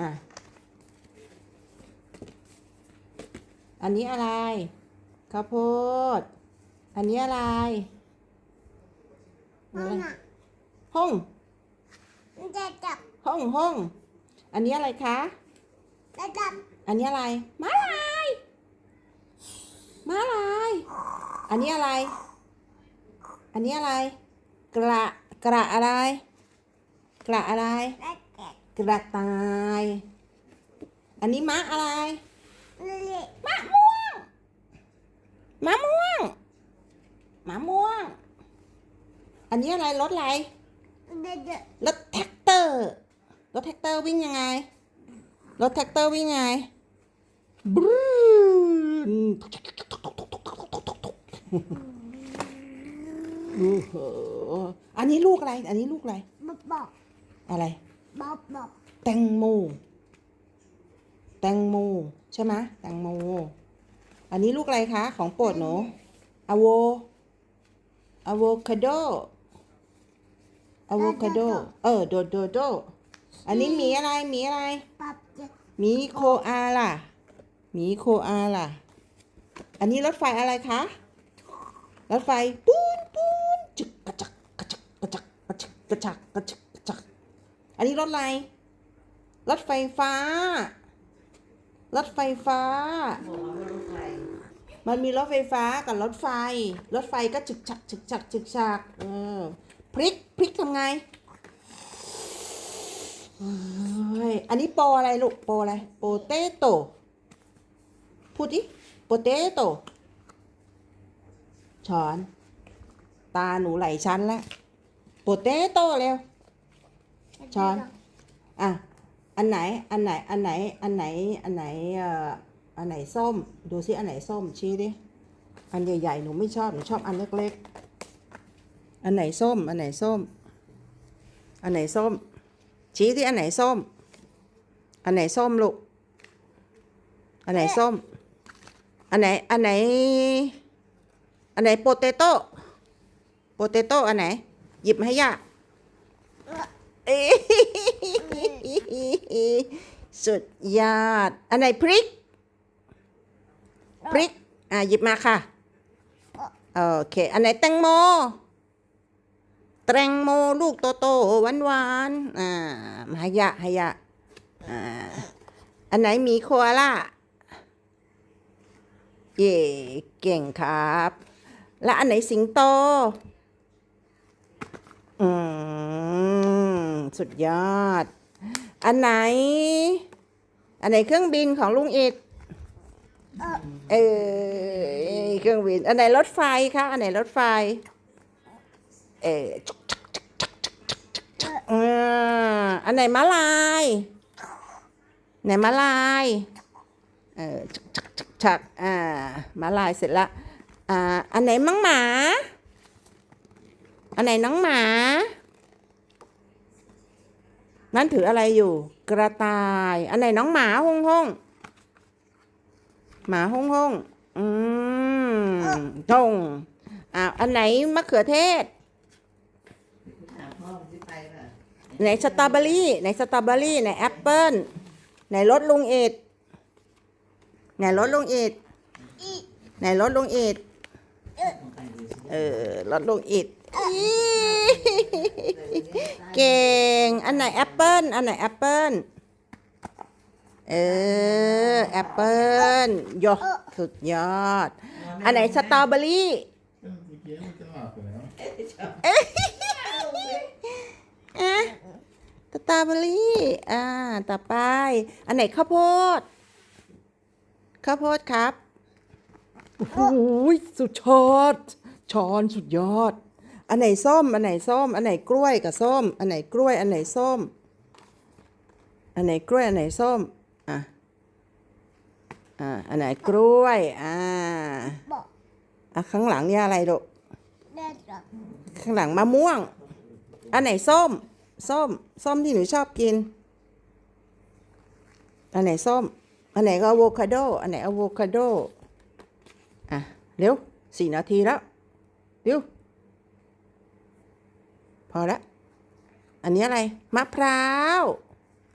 อะ อันนี้อะไร ข้าวโพด อันนี้อะไรนั่นน่ะห้องมันจะจับห้องห้องอันนี้อะไรคะจะจับอันนี้อะไรม้าลายม้าลาย อันนี้อะไร อันนี้อะไร กระ กระอะไร กระอะไรและแกะกระต่าย อันนี้ม้าอะไรนี่มะม่วง มะม่วง มะม่วง อันนี้อะไรรถอะไรมันจะจับรถแท็กเตอร์ รถแท็กเตอร์วิ่งยังไง รถแท็กเตอร์วิ่งยังไงบรูนโอ้โหอันนี้ลูกอะไร อันนี้ลูกอะไรบอกบอกอะไร บอกบอกแตงโม แตงโม ใช่ไหมแตงโม อันนี้ลูกอะไรคะ ของโปรดหนูอะโวอะโวคาโดอะโวคาโด เออ โดโดโด อันนี้มีอะไร มีอะไร ปับจะมีโคอาล่ะ มีโคอาล่ะ อันนี้รถไฟอะไรคะ รถไฟ ปูนปูนจึกกระจักกระจักกระจักกระจักกระจักกระจักกระจัก อันนี้รถอะไร รถไฟฟ้า รถไฟฟ้า มันมีรถไฟฟ้ากับรถไฟ รถไฟก็จึกจักจึกจักจึกจักเออพริกพริกทำไงเฮ้ยอันนี้โปรอะไรลูกโปรอะไรโปเตโตพูดดิโปเตโตช้อน ตาหนูไหลชั้นแล้วโปเตโตเร็ว ช้อน อะ อันไหน อันไหน อันไหน อันไหน อันไหน เอ่อ อันไหนส้ม ดูซิอันไหนส้มชี้ดิ อันใหญ่ๆ หนูไม่ชอบ หนูชอบอันเล็กๆ อันไหนส้ม อันไหนส้ม อันไหนส้ม ชี้ที่อันไหนส้ม อันไหนส้มลูก อันไหนส้ม อันไหน อันไหน อันไหนโปเตโต้ โปเตโต้อันไหน หยิบมาให้ย่า สุดยอด อันไหนพริก พริก อะหยิบมาค่ะ โอเค อันไหนแตงโม แตงโมลูกโตโตหวานหวานๆอ่ามาให้ยะให้ยะ อ่า อันไหนมีโคอาล่า เย่เก่งครับ และอันไหนสิงโต อืม สุดยอด อันไหน อันไหนเครื่องบินของลุงอิดเออเออเครื่องบิน อันไหนรถไฟคะอันไหนรถไฟ เออเอออันไหนม้าลาย ไหนม้าลาย เออชักชักชักชักอ่าม้าลายเสร็จละ อ่า อันไหนมังหมา อันไหนน้องหมา นั่นถืออะไรอยู่ กระต่าย อันไหนน้องหมาห้องห้องหมาห้องห้องอืมทงอ่าอันไหนมะเขือเทศถามพ่อที่ไปป่ะไหนสตรอเบอรี่ไหนสตรอเบอรี่ไหนแอปเปิ้ลไหนรถลุงเอ็ดไหนรถลุงเอ็ดอีไหนรถลุงเอ็ดต้องไปดูสิเออรถลุงเอ็ดอี เก่ง อันไหนแอปเปิ้ล อันไหนแอปเปิ้ล เออ แอปเปิ้ลยอสุดยอด อันไหนสตรอเบอรี่ เอกี้มันจะอะสตรอเบอรี่ อ่า ต่อไป อันไหนข้าวโพด ข้าวโพดครับโอ้โหสุดยอดช้อนสุดยอด อันไหนส้ม อันไหนส้ม อันไหนกล้วยกับส้ม อันไหนกล้วย อันไหนส้ม อันไหนกล้วย อันไหนส้ม อะ อ่า อันไหนกล้วย อ่าบอกอะข้างหลังเนี่ยอะไรลูกเด็ดดอกข้างหลังมะม่วง อันไหนส้ม ส้ม ส้มที่หนูชอบกิน อันไหนส้ม อันไหนก็อะโวคาโด อันไหนอะโวคาโด อะ เร็วสี่นาทีแล้ว เร็ว พอละ อันนี้อะไร มะพร้าว